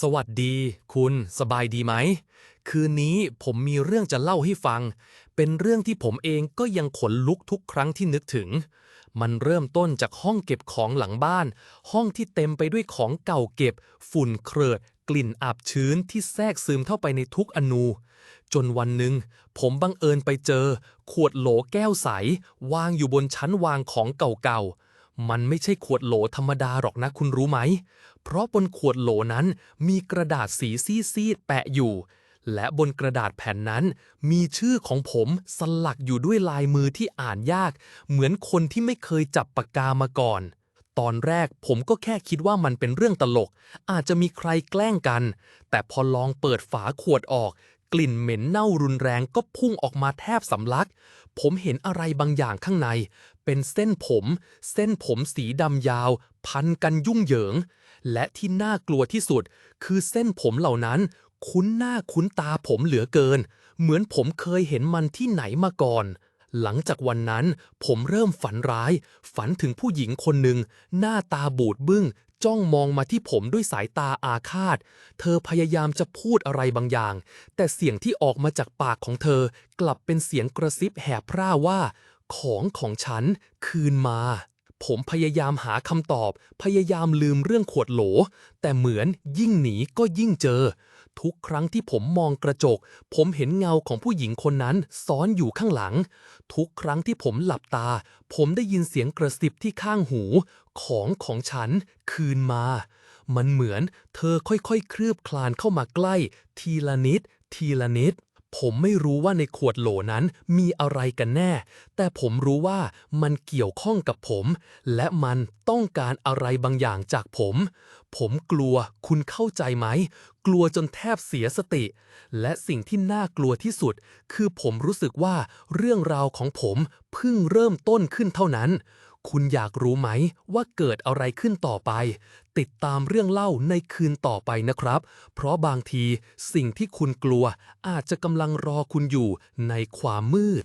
สวัสดี คุณสบายดีไหม คืนนี้ผมมีเรื่องจะเล่าให้ฟัง เป็นเรื่องที่ผมเองก็ยังขนลุกทุกครั้งที่นึกถึง มันเริ่มต้นจากห้องเก็บของหลังบ้าน ห้องที่เต็มไปด้วยของเก่าเก็บ ฝุ่นเครอกลิ่นอับชื้นที่แทรกซึมเข้าไปในทุกอนู จนวันหนึ่ง ผมบังเอิญไปเจอ ขวดโหลแก้วใส วางอยู่บนชั้นวางของเก่าๆ มันไม่ใช่ขวดโหลธรรมดาหรอกนะคุณรู้ไหม เพราะบนขวดโหลนั้นมีกระดาษสีซีดๆแปะอยู่ และบนกระดาษแผ่นนั้น มีชื่อของผมสลักอยู่ด้วยลายมือที่อ่านยาก เหมือนคนที่ไม่เคยจับปากกามาก่อน ตอนแรกผมก็แค่คิดว่ามันเป็นเรื่องตลก อาจจะมีใครแกล้งกัน แต่พอลองเปิดฝาขวดออก กลิ่นเหม็นเน่ารุนแรงก็พุ่งออกมาแทบสำลัก ผมเห็นอะไรบางอย่างข้างใน เป็นเส้นผม เส้นผมสีดำยาว พันกันยุ่งเหยิง และที่น่ากลัวที่สุด คือเส้นผมเหล่านั้น คุ้นหน้าคุ้นตาผมเหลือเกิน เหมือนผมเคยเห็นมันที่ไหนมาก่อนหลังจากวันนั้นผมเริ่มฝันร้าย ฝันถึงผู้หญิงคนหนึ่ง หน้าตาบูดบึ้ง จ้องมองมาที่ผมด้วยสายตาอาฆาต เธอพยายามจะพูดอะไรบางอย่าง แต่เสียงที่ออกมาจากปากของเธอกลับเป็นเสียงกระซิบแหบพร่าว่า ของของฉันคืนมา ผมพยายามหาคำตอบ พยายามลืมเรื่องขวดโหล แต่เหมือนยิ่งหนีก็ยิ่งเจอ ทุกครั้งที่ผมมองกระจก ผมเห็นเงาของผู้หญิงคนนั้นซ้อนอยู่ข้างหลัง ทุกครั้งที่ผมหลับตา ผมได้ยินเสียงกระสิบที่ข้างหู ของของฉันคืนมา มันเหมือนเธอค่อยๆคลืบคลานเข้ามาใกล้ ทีละนิด ทีละนิด ผมไม่รู้ว่าในขวดโหลนั้นมีอะไรกันแน่ แต่ผมรู้ว่ามันเกี่ยวข้องกับผม และมันต้องการอะไรบางอย่างจากผม ผมกลัวคุณเข้าใจไหม กลัวจนแทบเสียสติ และสิ่งที่น่ากลัวที่สุด คือผมรู้สึกว่าเรื่องราวของผมเพิ่งเริ่มต้นขึ้นเท่านั้น คุณอยากรู้ไหมว่าเกิดอะไรขึ้นต่อไป ติดตามเรื่องเล่าในคืนต่อไปนะครับ เพราะบางทีสิ่งที่คุณกลัวอาจจะกำลังรอคุณอยู่ในความมืด